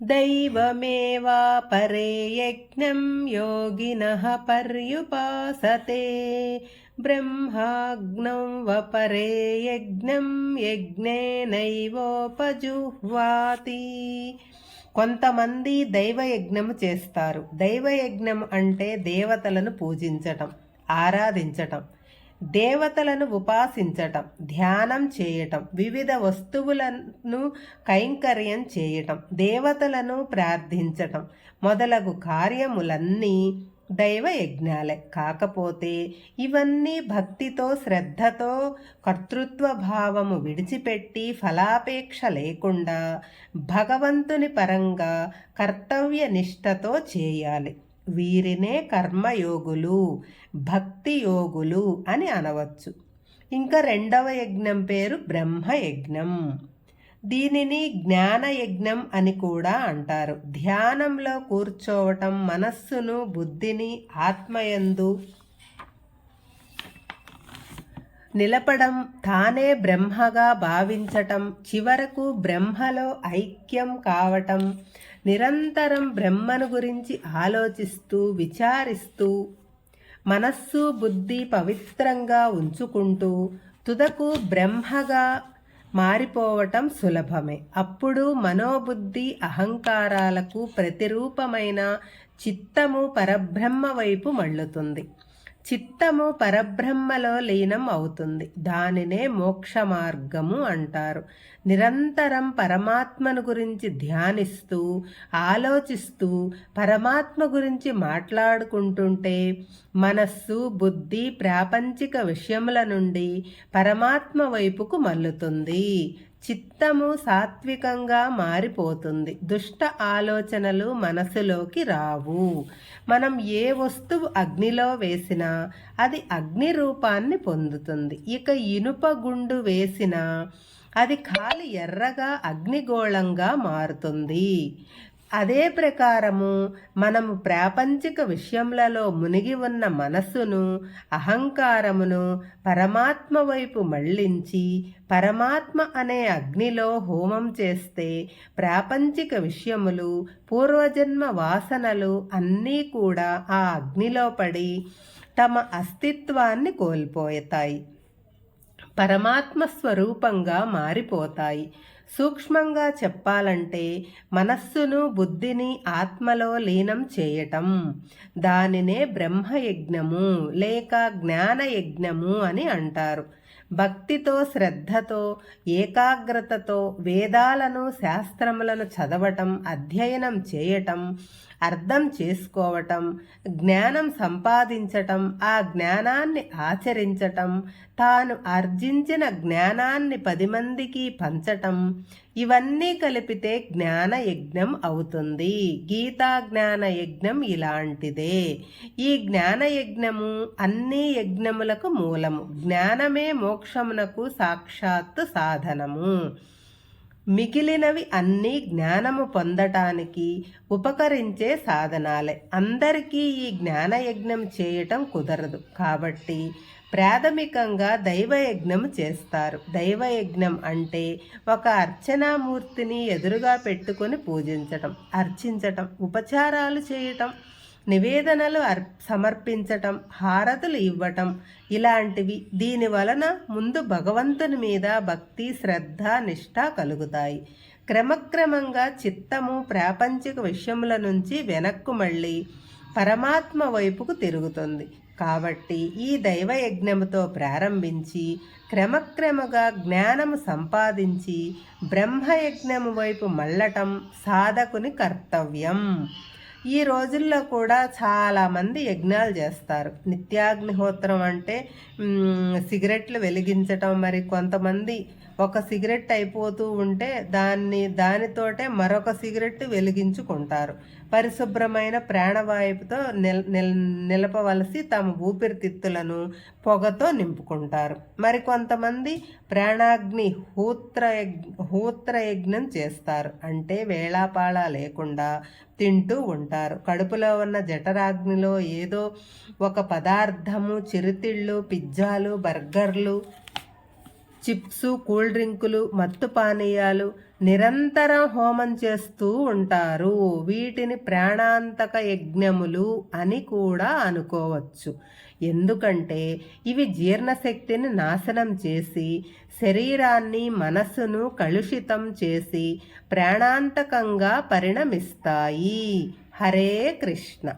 दैवमेवापरे यज्ञं योगिनः पर्युपासते ब्रह्माग्नौ वपरे यज्ञं యజ్ఞేనైవోపజుహ్వాతి కొంతమంది దైవయజ్ఞము చేస్తారు దైవయజ్ఞం అంటే దేవతలను పూజించటం ఆరాధించటం దేవతలను ఉపాసించటం ధ్యానం చేయటం వివిధ వస్తువులను కైంకర్యం చేయటం దేవతలను ప్రార్థించటం మొదలగు కార్యములన్నీ దైవ యజ్ఞాలే కాకపోతే ఇవన్నీ భక్తితో శ్రద్ధతో కర్తృత్వ భావము విడిచిపెట్టి ఫలాపేక్ష లేకుండా భగవంతుని పరంగా కర్తవ్య నిష్టతో చేయాలి. వీరినే కర్మయోగులు భక్తి యోగులు అని అనవచ్చు. ఇంకా రెండవ యజ్ఞం పేరు బ్రహ్మయజ్ఞం. దీనిని జ్ఞానయజ్ఞం అని కూడా అంటారు. ధ్యానంలో కూర్చోవటం మనస్సును బుద్ధిని ఆత్మయందు నిలపడం తానే బ్రహ్మగా భావించటం చివరకు బ్రహ్మలో ఐక్యం కావటం నిరంతరం బ్రహ్మను గురించి ఆలోచిస్తూ విచారిస్తూ మనస్సు బుద్ధి పవిత్రంగా ఉంచుకుంటూ తుదకు బ్రహ్మగా మారిపోవటం సులభమే. అప్పుడు మనోబుద్ధి అహంకారాలకు ప్రతిరూపమైన చిత్తము పరబ్రహ్మ వైపు మళ్ళుతుంది. చిత్తము పరబ్రహ్మలో లీనం అవుతుంది. దానినే మోక్ష మార్గము అంటారు. నిరంతరం పరమాత్మను గురించి ధ్యానిస్తూ ఆలోచిస్తూ పరమాత్మ గురించి మాట్లాడుకుంటుంటే మనస్సు బుద్ధి ప్రాపంచిక విషయముల నుండి పరమాత్మ వైపుకు మల్లుతుంది చిత్తము సాత్వికంగా మారిపోతుంది. దుష్ట ఆలోచనలు మనసులోకి రావు. మనం ఏ వస్తువు అగ్నిలో వేసినా అది అగ్ని రూపాన్ని పొందుతుంది. ఇక ఇనుప గుండు వేసినా అది కాలి ఎర్రగా అగ్నిగోళంగా మారుతుంది. అదే ప్రకారము మనము ప్రాపంచిక విషయములలో మునిగి ఉన్న మనస్సును అహంకారమును పరమాత్మ వైపు మళ్ళించి పరమాత్మ అనే అగ్నిలో హోమం చేస్తే ప్రాపంచిక విషయములు పూర్వజన్మ వాసనలు అన్నీ కూడా ఆ అగ్నిలో పడి తమ అస్తిత్వాన్ని కోల్పోతాయి పరమాత్మ స్వరూపంగా మారిపోతాయి. సూక్ష్మంగా చెప్పాలంటే మనస్సును బుద్ధిని ఆత్మలో లీనం చేయటం. దానినే బ్రహ్మయజ్ఞము లేక జ్ఞానయజ్ఞము అని అంటారు. భక్తితో శ్రద్ధతో ఏకాగ్రతతో వేదాలను శాస్త్రములను చదవటం అధ్యయనం చేయటం అర్థం చేసుకోవటం జ్ఞానం సంపాదించటం ఆ జ్ఞానాన్ని ఆచరించటం తాను ఆర్జించిన జ్ఞానాన్ని పది మందికి పంచటం ఇవన్నీ కలిపితే జ్ఞాన యజ్ఞం అవుతుంది. గీతా జ్ఞాన యజ్ఞం ఇలాంటిదే. ఈ జ్ఞాన యజ్ఞము అన్ని యజ్ఞములకు మూలము. జ్ఞానమే మోక్షమునకు సాక్షాత్తు సాధనము. మిగిలినవి అన్నీ జ్ఞానము పొందటానికి ఉపకరించే సాధనాలే. అందరికీ ఈ జ్ఞానయజ్ఞం చేయటం కుదరదు. కాబట్టి ప్రాథమికంగా దైవయజ్ఞం చేస్తారు. దైవయజ్ఞం అంటే ఒక అర్చనామూర్తిని ఎదురుగా పెట్టుకొని పూజించటం అర్చించటం ఉపచారాలు చేయటం నివేదనలు అర్ సమర్పించటం హారతులు ఇవ్వటం ఇలాంటివి దీని వలన ముందు భగవంతుని మీద భక్తి శ్రద్ధ నిష్ఠ కలుగుతాయి. క్రమక్రమంగా చిత్తము ప్రాపంచిక విషయముల నుంచి వెనక్కు మళ్ళీ పరమాత్మ వైపుకు తిరుగుతుంది. కాబట్టి ఈ దైవయజ్ఞముతో ప్రారంభించి క్రమక్రమగా జ్ఞానము సంపాదించి బ్రహ్మయజ్ఞము వైపు మళ్ళటం సాధకుని కర్తవ్యం. ఈ రోజుల్లో కూడా చాలామంది యజ్ఞాలు చేస్తారు. నిత్యాగ్నిహోత్రం అంటే సిగరెట్లు వెలిగించటం. మరి కొంతమంది ఒక సిగరెట్ అయిపోతూ ఉంటే దాన్ని దానితోటే మరొక సిగరెట్ వెలిగించుకుంటారు. పరిశుభ్రమైన ప్రాణవాయువుతో నిల్ నిల్ నిలపవలసి తమ ఊపిరితిత్తులను పొగతో నింపుకుంటారు. మరికొంతమంది ప్రాణాగ్ని హూత్ర హూత్ర యజ్ఞం చేస్తారు. అంటే వేళాపాళ లేకుండా తింటూ ఉంటారు. కడుపులో ఉన్న జఠరాగ్నిలో ఏదో ఒక పదార్థము చిరుతిళ్ళు పిజ్జాలు బర్గర్లు చిప్స్ కూల్ డ్రింకులు మత్తు పానీయాలు నిరంతరం హోమం చేస్తూ ఉంటారు. వీటిని ప్రాణాంతక యజ్ఞములు అని కూడా అనుకోవచ్చు. ఎందుకంటే ఇవి జీర్ణశక్తిని నాశనం చేసి శరీరాన్ని మనస్సును కలుషితం చేసి ప్రాణాంతకంగా పరిణమిస్తాయి. హరే కృష్ణ.